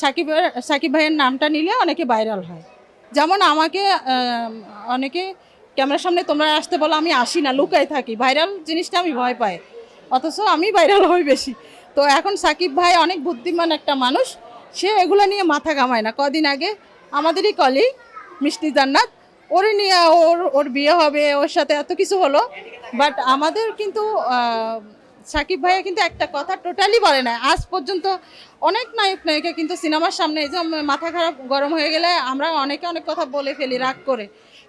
সাকিব সাকিব ভাইয়ের নামটা নিলে অনেকে ভাইরাল হয়। যেমন আমাকে অনেকে ক্যামেরার সামনে তোমরা আসতে বলো, আমি আসি না লুকাই থাকি। ভাইরাল জিনিসটা আমি ভয় পাই। অথচ আমি ভাইরাল হই বেশি। তো এখন সাকিব ভাই অনেক বুদ্ধিমান একটা মানুষ। সে এগুলো নিয়ে মাথা ঘামায় না। কদিন আগে আমাদেরই কলিগ মিষ্টি জান্নাত, ওর নিয়ে ওর ওর বিয়ে হবে, ওর সাথে এত কিছু হলো। বাট আমাদের কিন্তু সাকিব ভাইয়া কিন্তু একটা কথা টোটালি বলে না। আজ পর্যন্ত অনেক নায়ক, নায়িকা কিন্তু সিনেমার সামনে এই যে মাথা খারাপ, গরম হয়ে গেলে আমরা অনেকে অনেক কথা বলে ফেলি, রাগ করে।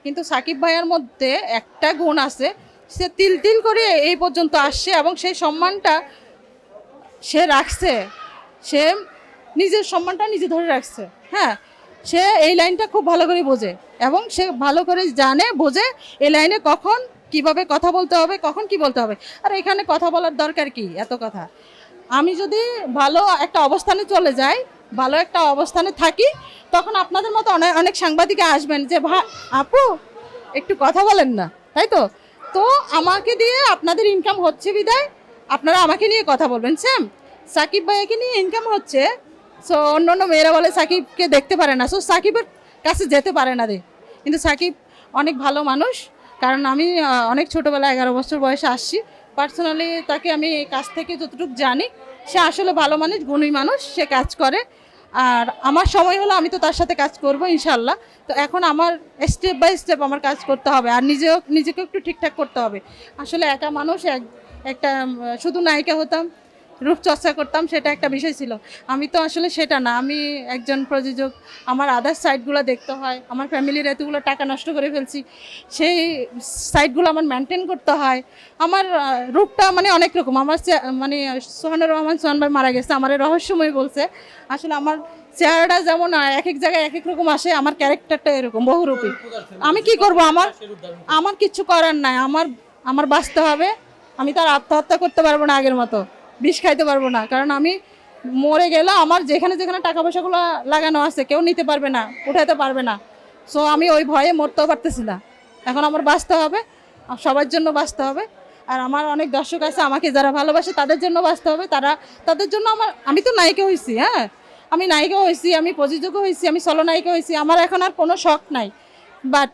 কিন্তু সাকিব ভাইয়ার মধ্যে একটা গুণ আছে, সে তিল তিল করে এই পর্যন্ত আসছে এবং সেই সম্মানটা সে রাখছে। সে নিজের সম্মানটা নিজে ধরে রাখছে। হ্যাঁ সে এই লাইনটা খুব ভালো করে বোঝে এবং সে ভালো করে জানে, বোঝে এই লাইনে কখন কীভাবে কথা বলতে হবে, কখন কি বলতে হবে? আর এখানে কথা বলার দরকার কি? এত কথা। আমি যদি ভালো একটা অবস্থানে চলে যাই, ভালো একটা অবস্থানে থাকি, তখন আপনাদের মতো অনেক অনেক সাংবাদিক আসবেন যে, ভা, আপু, একটু কথা বলেন না। তাই তো? তো আমাকে দিয়ে আপনাদের ইনকাম হচ্ছে বিদায়। আপনারা আমাকে নিয়ে কথা বলবেন স্যাম সাকিব ভাইয়াকে নিয়ে ইনকাম হচ্ছে। সো অন্য অন্য মেয়েরা বলে সাকিবকে দেখতে পারে না। সো সাকিবের কাছে যেতে পারে না দে। কিন্তু সাকিব অনেক ভালো মানুষ। কারণ আমি অনেক ছোটোবেলায় এগারো বছর বয়সে আসছি। পার্সোনালি তাকে আমি কাছ থেকে যতটুকু জানি, সে আসলে ভালো মানুষ, গুণী মানুষ, সে কাজ করে। আর আমার সময় হলো আমি তো তার সাথে কাজ করব, ইনশাল্লাহ। তো এখন আমার স্টেপ বাই স্টেপ আমার কাজ করতে হবে, আর নিজেও নিজেকে একটু ঠিকঠাক করতে হবে। আসলে একা মানুষ, এক, একটা শুধু নায়িকা হতাম রূপচর্চা করতাম, সেটা একটা বিষয় ছিল। আমি তো আসলে সেটা না। আমি একজন প্রযোজক, আমার আদার্স সাইডগুলো দেখতে হয়, আমার ফ্যামিলির এতগুলো টাকা নষ্ট করে ফেলছি, সেই সাইডগুলো আমার মেনটেন করতে হয়। আমার রূপটা মানে অনেক রকম। আমার মানে সোহানুর রহমান, সোহান ভাই মারা গেছে, আমার রহস্যময় বলছে। আসলে আমার চেহারাটা যেমন এক এক জায়গায় এক এক রকম আসে, আমার ক্যারেক্টারটা এরকম, বহুরূপী। আমি কি করব? আমার আমার কিছু করার নাই। আমার আমার বাঁচতে হবে। আমি তার আত্মহত্যা করতে পারব না আগের মতো। বিষ খাইতে পারব না। কারণ আমি মরে গেলে আমার যেখানে যেখানে টাকা পয়সাগুলো লাগানো আছে, কেউ নিতে পারবে না উঠাতে পারবে না। সো আমি ওই ভয়ে মরতেও পারতেছি না। এখন আমার বাঁচতে হবে সবার জন্য বাঁচতে হবে। আর আমার অনেক দর্শক আছে আমাকে যারা ভালোবাসে, তাদের জন্য বাঁচতে হবে। তারা, তাদের জন্য আমার, আমি তো নায়িকা হয়েছি হ্যাঁ? আমি নায়িকা হয়েছি আমি প্রযোজকও হয়েছি আমি নায়িকা হয়েছি আমার এখন আর কোনো শখ নাই। বাট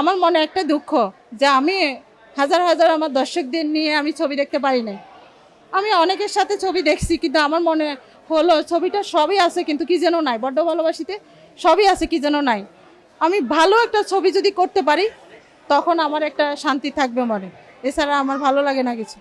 আমার মনে একটা দুঃখ যে আমি হাজার হাজার আমার দর্শকদের নিয়ে আমি ছবি দেখতে পারি নাই। আমি অনেকের সাথে ছবি দেখছি, কিন্তু আমার মনে হলো ছবিটা সবই আছে, কিন্তু কি যেন নাই। বড্ড ভালোবাসিতে সবই আছে, কি যেন নাই। আমি ভালো একটা ছবি যদি করতে পারি, তখন আমার একটা শান্তি থাকবে মনে। এছাড়া আমার ভালো লাগে না কিছু।